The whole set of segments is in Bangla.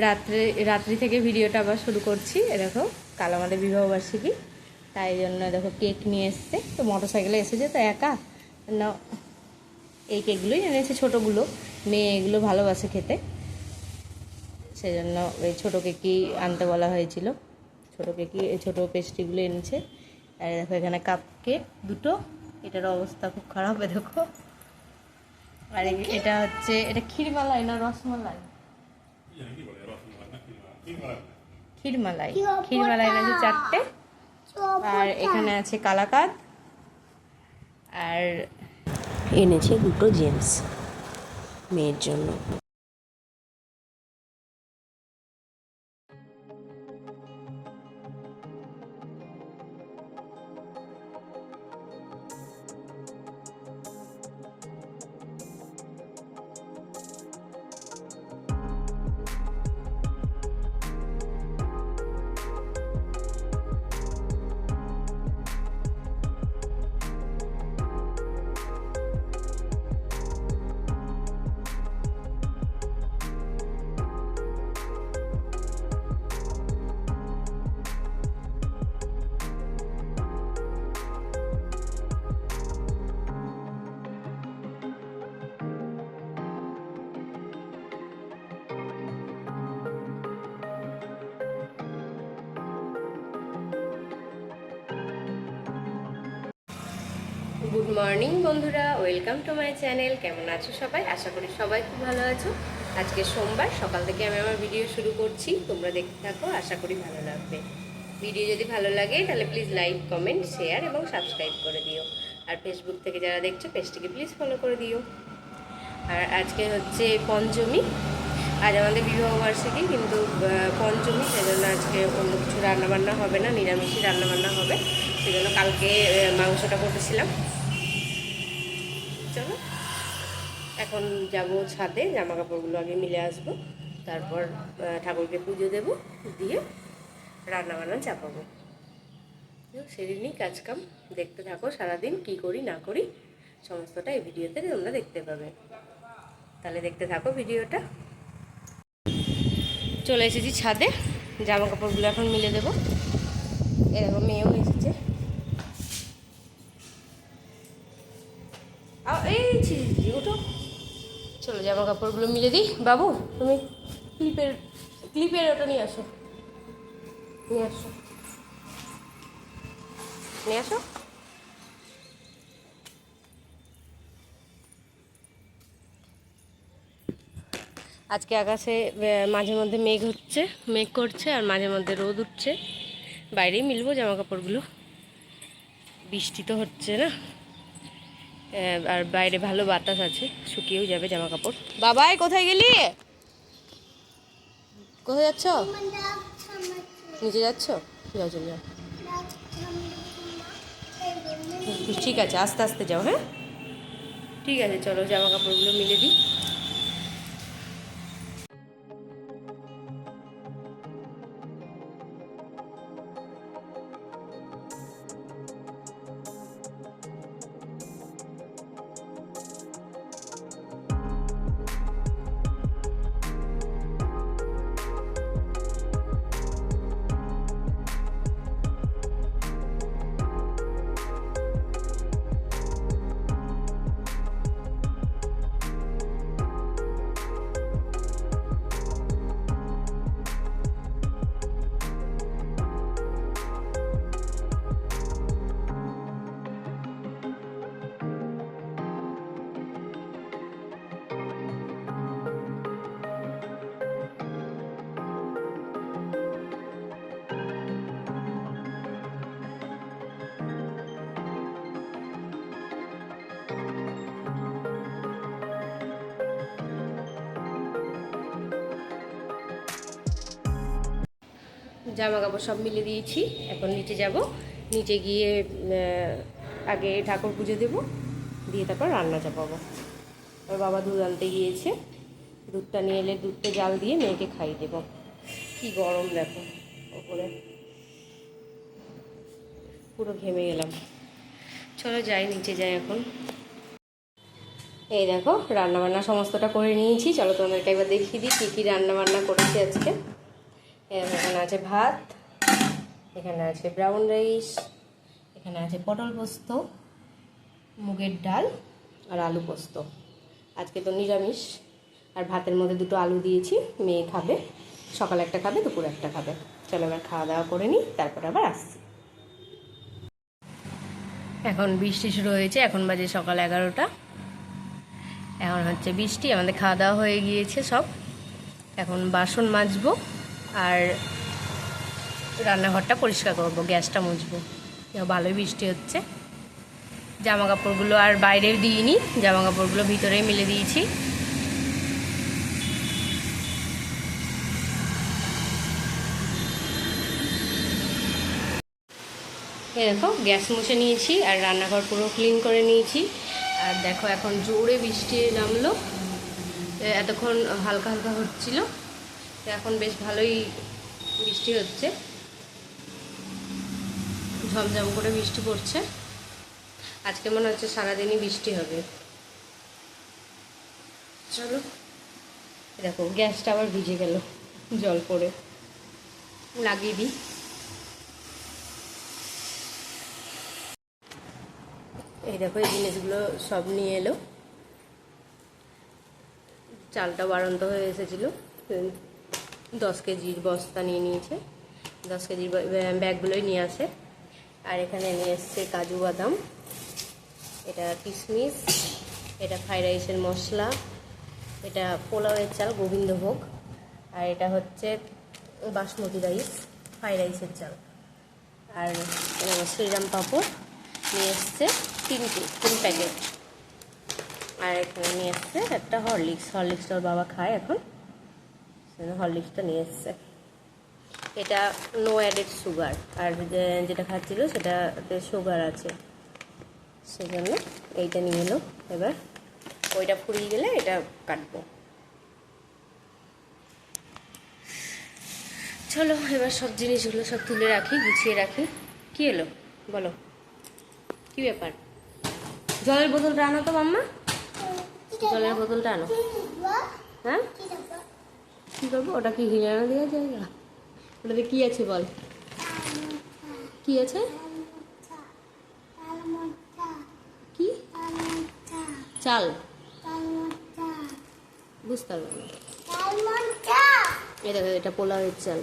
রাত্রে, রাত্রি থেকে ভিডিওটা আবার শুরু করছি। এ দেখো, কাল আমাদের বিবাহবার্ষিকী তাই জন্য দেখো, কেক নিয়ে এসছে। তো মোটর সাইকেলে এসেছে, তো একা। না, এই কেকগুলোই এনেছে ছোটোগুলো। মেয়ে এগুলো ভালোবাসে খেতে। সেজন্য ওই ছোটো কেকই আনতে বলা হয়েছিল। ছোটো কেকই, এই ছোটো পেস্ট্রিগুলো এনেছে। আর দেখো, এখানে কাপ কেক দুটো। এটার অবস্থা খুব খারাপ দেখো। আর এটা হচ্ছে, এটা ক্ষীরমালাই না রসমালাই? ক্ষীরমালাই। ক্ষীরমালাই এনেছে চারটে। আর এখানে আছে কালাকাত আর এনেছে দুটো জেন্টস মেয়ের জন্য। গুড মর্নিং বন্ধুরা, ওয়েলকাম টু মাই চ্যানেল। কেমন আছো সবাই? আশা করি সবাই খুব ভালো আছো। আজকে সোমবার, সকাল থেকে আমি আমার ভিডিও শুরু করছি। তোমরা দেখতে থাকো, আশা করি ভালো লাগবে। ভিডিও যদি ভালো লাগে, তাহলে প্লিজ লাইক কমেন্ট শেয়ার এবং সাবস্ক্রাইব করে দিও। আর ফেসবুক থেকে যারা দেখছ, পেজটিকে প্লিজ ফলো করে দিও। আর আজকে হচ্ছে পঞ্চমী। আজ আমাদের বিবাহবার্ষিকী, কিন্তু পঞ্চমী, সেজন্য আজকে অন্য কিছু রান্নাবান্না হবে না, নিরামিষই রান্নাবান্না হবে। সেজন্য কালকে মাংসটা করেছিলাম এখন যাব ছাদে জামা কাপড়গুলো আগে মিলে আসব। তারপর ঠাকুরকে পুজো দেব, দিয়ে রান্না বান্না চাপাবো সেদিনই কাজকাম। দেখতে থাকো সারাদিন কি করি, না করি, সমস্তটা এই ভিডিওতে তোমরা দেখতে পাবে। তাহলে দেখতে থাকো ভিডিওটা। চলে এসেছি ছাদে জামা কাপড়গুলো এখন মিলে দেবো। এরকম মেয়েও জামা কাপড়গুলো মিলে দিই। বাবু, তুমি ক্লিপের ক্লিপের ওটা নিয়ে আসো। নিয়ে আসো। নিয়ে আসো। আজকে আকাশে মাঝে মধ্যে মেঘ হচ্ছে, মেঘ করছে আর মাঝে মধ্যে রোদ উঠছে। বাইরেই মিলবো জামা কাপড়গুলো। বৃষ্টি তো হচ্ছে না। আর বাইরে ভালো বাতাস আছে শুকিয়েও যাবে জামা কাপড় বাবাই কোথায় গেলি? কোথায় যাচ্ছ? নিচে যাচ্ছ? যাও চলে যাও। ঠিক আছে আস্তে আস্তে যাও হ্যাঁ? ঠিক আছে চলো জামা কাপড়গুলো মিলে দিই। জামা কাপড় সব মিলে দিয়েছি। এখন নিচে যাব। নিচে গিয়ে আগে ঠাকুর পুজো দেবো। দিয়ে তারপর রান্না চাপাবো। ওর বাবা দুধ আনতে গিয়েছে। দুধটা নিয়ে এলে দুধটা জাল দিয়ে মেয়েকে খাইয়ে দেবো। কি গরম দেখো ওপরে। পুরো ঘেমে গেলাম। চলো যাই, নিচে যাই এখন। এই দেখো রান্না বান্না সমস্তটা করে নিয়েছি। চলো তোমাদেরকে একবার দেখিয়ে দিই কী কী রান্নাবান্না করেছি আজকে। এখানে আছে ভাত, এখানে আছে ব্রাউন রাইস এখানে আছে পটল পোস্ত, মুগের ডাল আর আলু পোস্ত। আজকে তো নিরামিষ, আর ভাতের মধ্যে দুটো আলু দিয়েছি, মেয়ে খাবে, সকালে একটা খাবে, দুপুরে একটা খাবে। চলো এবার খাওয়া দাওয়া করে নিই, তারপর আবার আসছি। এখন বৃষ্টি শুরু হয়েছে, এখন বাজে সকাল এগারোটা। এখন হচ্ছে বৃষ্টি, আমাদের খাওয়া দাওয়া হয়ে গিয়েছে সব। এখন বাসন মাজবো। আর রান্নাঘরটা পরিষ্কার করব, গ্যাসটা মুছবো। ভালোই বৃষ্টি হচ্ছে। জামা কাপড়গুলো আর বাইরে দিইনি জামা কাপড়গুলো ভিতরেই মিলে দিয়েছি। দেখো, গ্যাস মুছে নিয়েছি আর রান্নাঘর পুরো ক্লিন করে নিয়েছি। আর দেখো, এখন জোরে বৃষ্টি নামলো। এতক্ষণ হালকা হালকা হচ্ছিল। তো এখন বেশ ভালোই বৃষ্টি হচ্ছে। ঝমঝম করে বৃষ্টি পড়ছে। আজকে মনে হচ্ছে সারাদিনই বৃষ্টি হবে। চলো। দেখো, গ্যাসটা আবার ভিজে গেল জল পড়ে। লাগিয়ে দিই। এই দেখো, এই জিনিসগুলো সব নিয়ে এলো। চালটা বাড়ন্ত হয়ে এসেছিল। দশ কেজির বস্তা নিয়ে নিয়েছে। দশ কেজির ব্যাগগুলোই নিয়ে আসে। আর এখানে নিয়ে এসছে কাজু বাদাম। এটা কিশমিশ, এটা ফ্রাইড রাইসের মশলা, এটা পোলাওয়ের চাল, গোবিন্দভোগ, আর এটা হচ্ছে বাসমতি রাইস, ফ্রাইড রাইসের চাল। আর শ্রীরাম পাপড় নিয়ে এসছে তিনটে, তিন প্যাকেট। আর এখানে নিয়ে এসছে একটা হরলিক্স হরলিক্সটা ওর বাবা খায় এখন। হরলিক্সটা নিয়ে এসছে। এটা নো অ্যাডেড সুগার আর যেটা খাচ্ছিল সেটাতে সুগার আছে। সেজন্য এইটা নিয়ে এলো। এবার ওইটা ফুরিয়ে গেলে এটা কাটবো। চলো এবার সব জিনিসগুলো সব তুলে রাখি গুছিয়ে রাখি। কি এলো? বলো। কি ব্যাপার? জলের বোতলটা আনো তো মাম্মা। জলের বোতলটা আনো। হ্যাঁ? কি করব? ওটা কি হিরানো দেওয়া জায়গা? ওটাতে কি আছে বল? কি আছে? কি? চাল। বুঝতে পারব এই এটা পোলাওয়ের চাল।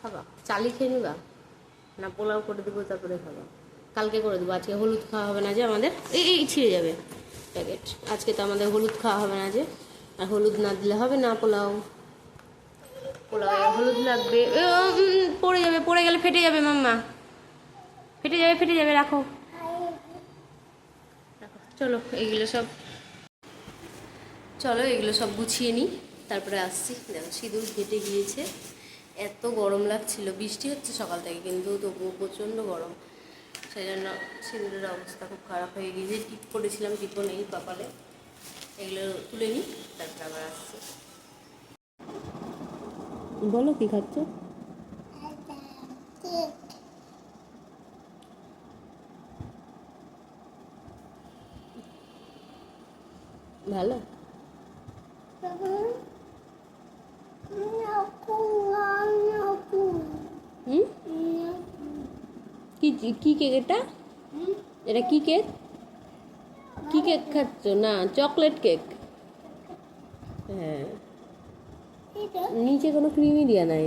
খাবা? চালই খেয়ে নিবা? না, পোলাও করে দেবো, তারপরে খাবা। কালকে করে দেবো। আজকে হলুদ খাওয়া হবে না যে আমাদের? এই, ছিঁড়ে যাবে। প্যাকেট। আজকে তো আমাদের হলুদ খাওয়া হবে না যে। আর হলুদ না দিলে হবে না, পোলাও। পোলাও হলুদ লাগবে। পড়ে যাবে, পড়ে গেলে ফেটে যাবে মাম্মা। ফেটে যাবে ফেটে যাবে, রাখো। চলো এইগুলো সব চলো, এগুলো সব গুছিয়ে নিই। তারপরে আসছি। দেখো, সিঁদুর ঘেটে গিয়েছে। এত গরম লাগছিল। বৃষ্টি হচ্ছে সকাল থেকে, কিন্তু তবুও প্রচণ্ড গরম। সেই জন্য সিঁদুরের অবস্থা খুব খারাপ হয়ে গিয়েছে। টিপ করেছিলাম টিপও নেই কপালে। এগুলো তুলে নিই তারপরে আবার আসছি। বলো কি খাচ্ছ? ভালো? কি কি কেক এটা? এটা কি কেক কি কেক খাচ্ছ? না চকলেট কেক। হ্যাঁ। নিচে কোনো ক্রিমই দেওয়া নাই।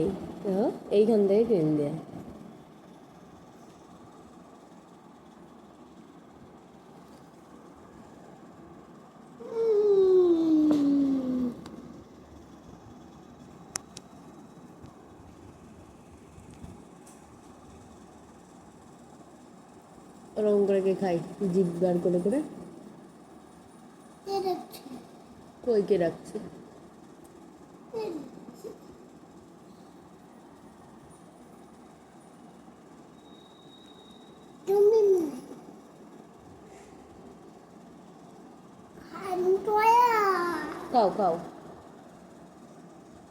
এইখান থেকে ক্রিম দেওয়া রং করে খাই জিভ বার করে করে। কই কে রাখছে? খাও খাও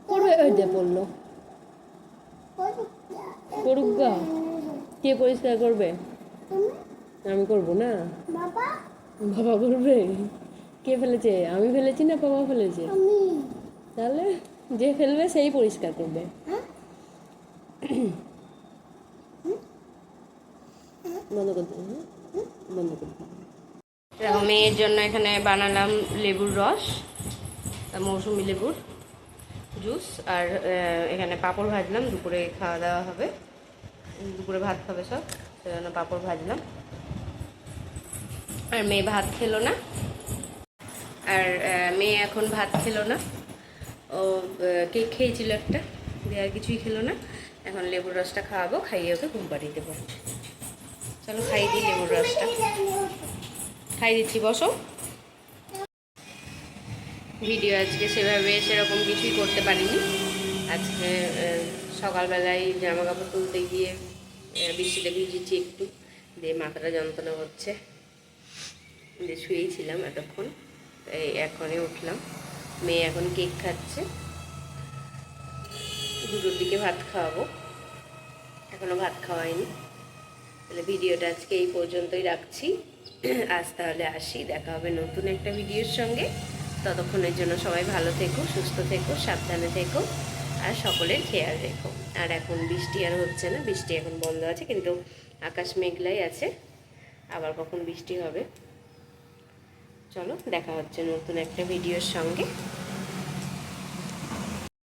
করবে ওই যে পড়ল। করুক গা। কে পরিষ্কার করবে? আমি করব না। বাবা? বাবা করবে? কে ফেলেছে? আমি ফেলেছি না বাবা ফেলেছে? তাহলে যে ফেলবে সেই পরিষ্কার করবে। বন্ধ করতে বন্ধ করতে দেখো মেয়ের জন্য এখানে বানালাম লেবুর রস মৌসুমি লেবুর জুস আর এখানে পাঁপড় ভাজলাম দুপুরে খাওয়া দাওয়া হবে। দুপুরে ভাত খাবে সব সেজন্য পাঁপড় ভাজলাম। আর মেয়ে ভাত খেলো না। আর মেয়ে এখন ভাত খেলো না। ও কেক খেয়েছিল একটা, দিয়ে আর কিছুই খেলো না। এখন লেবুর রসটা খাওয়াবো, খাইয়ে ওকে ঘুম পাড়িয়ে দেবো। চলো খাইয়ে দিই লেবুর রসটা। খাই দিচ্ছি, বসো। ভিডিও আজকে সেভাবে সেরকম কিছুই করতে পারিনি। আজকে সকালবেলায় জামা কাপড় তুলতে গিয়ে বৃষ্টিতে ভিজেছি একটু। দিয়ে মাথাটা যন্ত্রণা হচ্ছে। দিয়ে শুয়েই ছিলাম এতক্ষণ। এই এখনই উঠলাম। মেয়ে এখন কেক খাচ্ছে। দুটোর দিকে ভাত খাওয়াবো। এখনও ভাত খাওয়াইনি। তাহলে ভিডিওটা আজকে এই পর্যন্তই রাখছি। আজ তাহলে আসি, দেখা হবে নতুন একটা ভিডিওর সঙ্গে। ততক্ষণের জন্য সবাই ভালো থেকো, সুস্থ থেকো, সাবধানে থেকো, আর সকলের খেয়াল রেখো। আর এখন বৃষ্টি আর হচ্ছে না, বৃষ্টি এখন বন্ধ আছে, কিন্তু আকাশ মেঘলাই আছে। আবার কখন বৃষ্টি হবে? চলো দেখা হচ্ছে নতুন একটা ভিডিওর সঙ্গে।